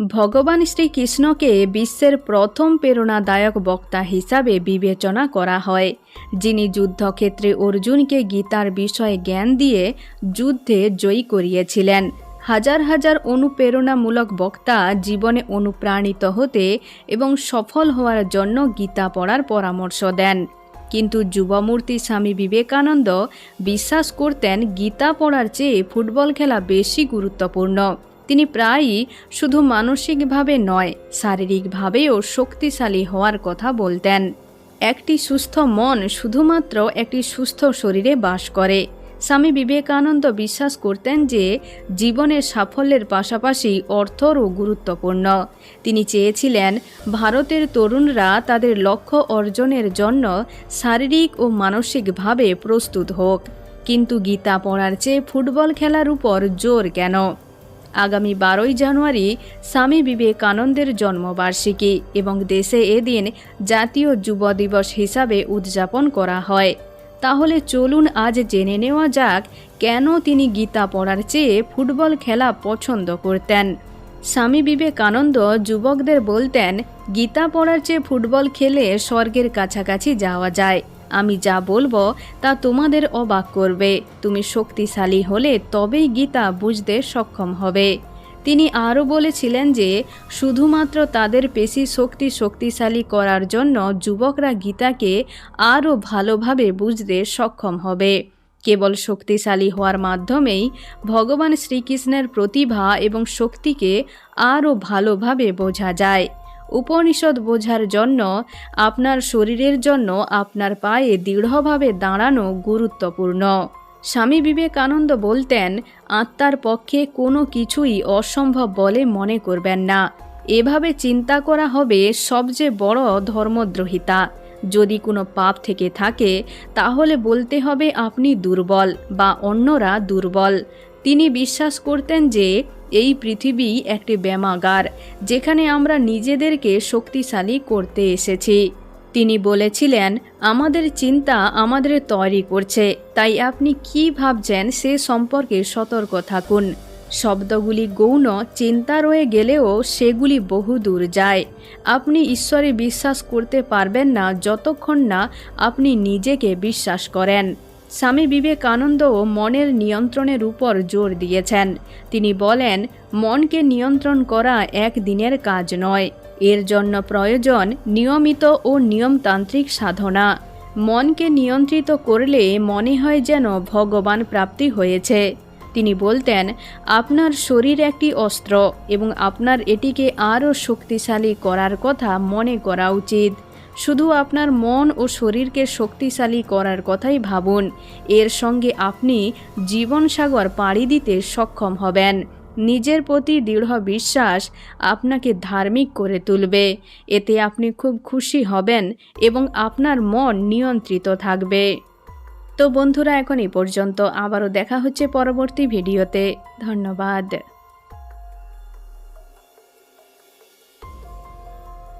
ভগবান শ্রীকৃষ্ণকে বিশ্বের প্রথম প্রেরণাদায়ক বক্তা হিসাবে বিবেচনা করা হয়, যিনি যুদ্ধক্ষেত্রে অর্জুনকে গীতার বিষয়ে জ্ঞান দিয়ে যুদ্ধে জয়ী করিয়েছিলেন। হাজার হাজার অনুপ্রেরণামূলক বক্তা জীবনে অনুপ্রাণিত হতে এবং সফল হওয়ার জন্য গীতা পড়ার পরামর্শ দেন। কিন্তু যুবমূর্তি স্বামী বিবেকানন্দ বিশ্বাস করতেন গীতা পড়ার চেয়ে ফুটবল খেলা বেশি গুরুত্বপূর্ণ। তিনি প্রায়ই শুধু মানসিকভাবে নয় শারীরিকভাবেও শক্তিশালী হওয়ার কথা বলতেন। একটি সুস্থ মন শুধুমাত্র একটি সুস্থ শরীরে বাস করে। স্বামী বিবেকানন্দ বিশ্বাস করতেন যে, জীবনের সাফল্যের পাশাপাশি অর্থরও গুরুত্বপূর্ণ। তিনি চেয়েছিলেন ভারতের তরুণরা তাদের লক্ষ্য অর্জনের জন্য শারীরিক ও মানসিকভাবে প্রস্তুত হোক। কিন্তু গীতা পড়ার চেয়ে ফুটবল খেলার উপর জোর কেন? আগামী বারোই জানুয়ারি স্বামী বিবেকানন্দের জন্মবার্ষিকী এবং দেশে এদিন জাতীয় যুব দিবস হিসাবে উদযাপন করা হয়। তাহলে চলুন আজ জেনে নেওয়া যাক কেন তিনি গীতা পড়ার চেয়ে ফুটবল খেলা পছন্দ করতেন। স্বামী বিবেকানন্দ যুবকদের বলতেন, গীতা পড়ার চেয়ে ফুটবল খেলে স্বর্গের কাছাকাছি যাওয়া যায়। আমি যা বলব তা তোমাদের অবাক করবে। তুমি শক্তিশালী হলে তবেই গীতা বুঝতে সক্ষম হবে। তিনি আরও বলেছিলেন যে, শুধুমাত্র তাদের পেশি শক্তি শক্তিশালী করার জন্য যুবকরা গীতাকে আরও ভালোভাবে বুঝতে সক্ষম হবে। কেবল শক্তিশালী হওয়ার মাধ্যমেই ভগবান শ্রীকৃষ্ণের প্রতিভা এবং শক্তিকে আরও ভালোভাবে বোঝা যায়। উপনিষদ বোঝার জন্য, আপনার শরীরের জন্য আপনার পায়ে দৃঢ়ভাবে দাঁড়ানো গুরুত্বপূর্ণ। স্বামী বিবেকানন্দ বলতেন, আত্মার পক্ষে কোনো কিছুই অসম্ভব বলে মনে করবেন না। এভাবে চিন্তা করা হবে সবচেয়ে বড় ধর্মদ্রোহিতা। যদি কোনো পাপ থেকে থাকে, তাহলে বলতে হবে আপনি দুর্বল বা অন্যরা দুর্বল। তিনি বিশ্বাস করতেন যে এই পৃথিবী একটি ব্যামাগার যেখানে আমরা নিজেদেরকে শক্তিশালী করতে এসেছি। তিনি বলেছিলেন, আমাদের চিন্তা আমাদের তৈরি করছে, তাই আপনি কি ভাবছেন সে সম্পর্কে সতর্ক থাকুন। শব্দগুলি গৌণ, চিন্তা রয়ে গেলেও সেগুলি বহু দূর যায়। আপনি ঈশ্বরে বিশ্বাস করতে পারবেন না যতক্ষণ না আপনি নিজেকে বিশ্বাস করেন। স্বামী বিবেকানন্দও মনের নিয়ন্ত্রণের উপর জোর দিয়েছেন। তিনি বলেন, মনকে নিয়ন্ত্রণ করা এক দিনের কাজ নয়। এর জন্য প্রয়োজন নিয়মিত ও নিয়মতান্ত্রিক সাধনা। মনকে নিয়ন্ত্রিত করলে মনে হয় যেন ভগবান প্রাপ্তি হয়েছে। তিনি বলতেন, আপনার শরীর একটি অস্ত্র এবং আপনার এটিকে আরও শক্তিশালী করার কথা মনে করা উচিত। শুধু আপনার মন ও শরীরকে শক্তিশালী করার কথাই ভাবুন। এর সঙ্গে আপনি জীবনসাগর পাড়ি দিতে সক্ষম হবেন। নিজের প্রতি দৃঢ় বিশ্বাস আপনাকে ধার্মিক করে তুলবে। এতে আপনি খুব খুশি হবেন এবং আপনার মন নিয়ন্ত্রিত থাকবে। তো বন্ধুরা, এখন এই পর্যন্ত। আবারও দেখা হচ্ছে পরবর্তী ভিডিওতে। ধন্যবাদ।